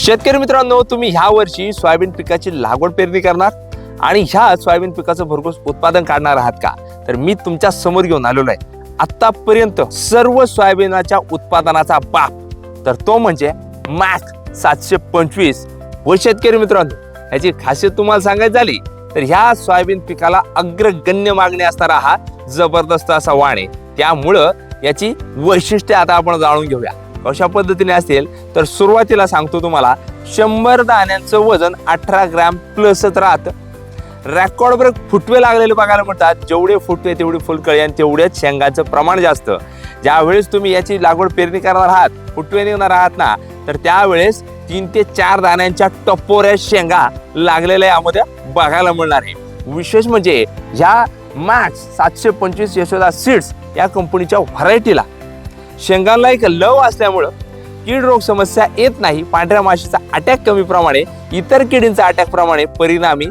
शेतकरी मित्रांनो तुम्ही ह्या वर्षी सोयाबीन पिकाची लागवड पेरणी करणार आणि ह्या सोयाबीन पिकाचं भरघोस उत्पादन काढणार आहात का? तर मी तुमच्यासमोर घेऊन आलेलो आहे. आतापर्यंत सर्व सोयाबीनाच्या उत्पादनाचा बाप. तर तो म्हणजे मॅक सातशे पंचवीस. व शेतकरी मित्रांनो याची खासियत तुम्हाला सांगायची झाली तर ह्या सोयाबीन पिकाला अग्रगण्य मागणी असणारा हा जबरदस्त असा वाण आहे. त्यामुळं याची वैशिष्ट्ये आता आपण जाणून घेऊया. कशा पद्धतीने असेल तर सुरुवातीला सांगतो तुम्हाला शंभर दाण्यांचं वजन अठरा ग्रॅम प्लसच राहतं. रेकॉर्ड ब्रेक फुटवे लागलेले बघायला म्हणतात जेवढे फुटवे तेवढी फुलकळी आणि तेवढेच शेंगाचं प्रमाण जास्त. ज्यावेळेस तुम्ही याची लागवड पेरणी करणार आहात फुटवे निघणार आहात ना तर त्यावेळेस तीन ते चार दाण्यांच्या टपोऱ्या शेंगा लागलेल्या यामध्ये बघायला मिळणार आहे. विशेष म्हणजे ह्या मॅक्स सातशे पंचवीस यशोदा सीड्स या कंपनीच्या व्हरायटीला शेंगांना एक लव असल्यामुळं कीड रोग समस्या येत नाही. पांढऱ्या माशीचा अटॅक कमी प्रमाणे इतर किडींचा अटॅक प्रमाणे परिणामी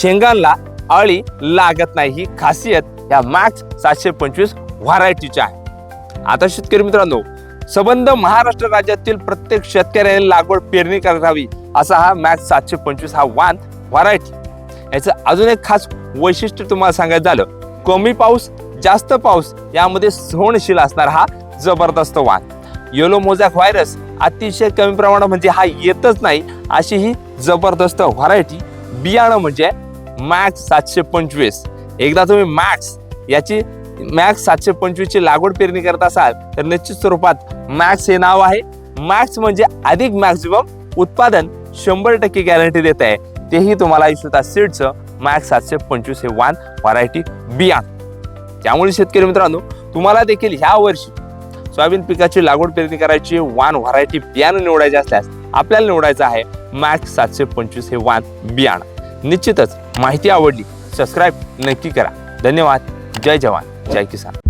शेंगांना अळी लागत नाही. ही खासियत या मॅक्स सातशे पंचवीस व्हरायटीची आहे. आता शेतकरी मित्रांनो संबंध महाराष्ट्र राज्यातील प्रत्येक शेतकऱ्याने लागवड पेरणी करावी असा हा मॅक्स सातशे पंचवीस हा वाण व्हरायटी. याचं अजून एक खास वैशिष्ट्य तुम्हाला सांगायचं झालं. कमी पाऊस जास्त पाऊस यामध्ये सहनशील असणारा हा जबरदस्त वाद. येलो मोझॅक व्हायरस अतिशय कमी प्रमाणात म्हणजे हा येतच नाही अशी ही जबरदस्त व्हरायटी बियाणं म्हणजे मॅक्स सातशे पंचवीस. एकदा तुम्ही मॅक्स याची मॅक्स सातशे पंचवीसची लागवड पेरणी करत असाल तर निश्चित स्वरूपात मॅक्स हे नाव आहे. मॅक्स म्हणजे अधिक मॅक्झिमम उत्पादन शंभर टक्के गॅरंटी देत आहे. तेही तुम्हाला इश्वता सीडचं मॅक्स सातशे पंचवीस हे वान व्हरायटी बियाण. त्यामुळे शेतकरी मित्रांनो तुम्हाला देखील ह्या वर्षी सोयाबीन पिकाची लागवड पेरणी करायची वान व्हरायटी बियाणं निवडायचे असल्यास आपल्याला निवडायचं आहे मॅक्स सातशे पंचवीस हे वान बियाणं. निश्चितच माहिती आवडली सबस्क्राईब नक्की करा. धन्यवाद. जय जवान. जय किसान.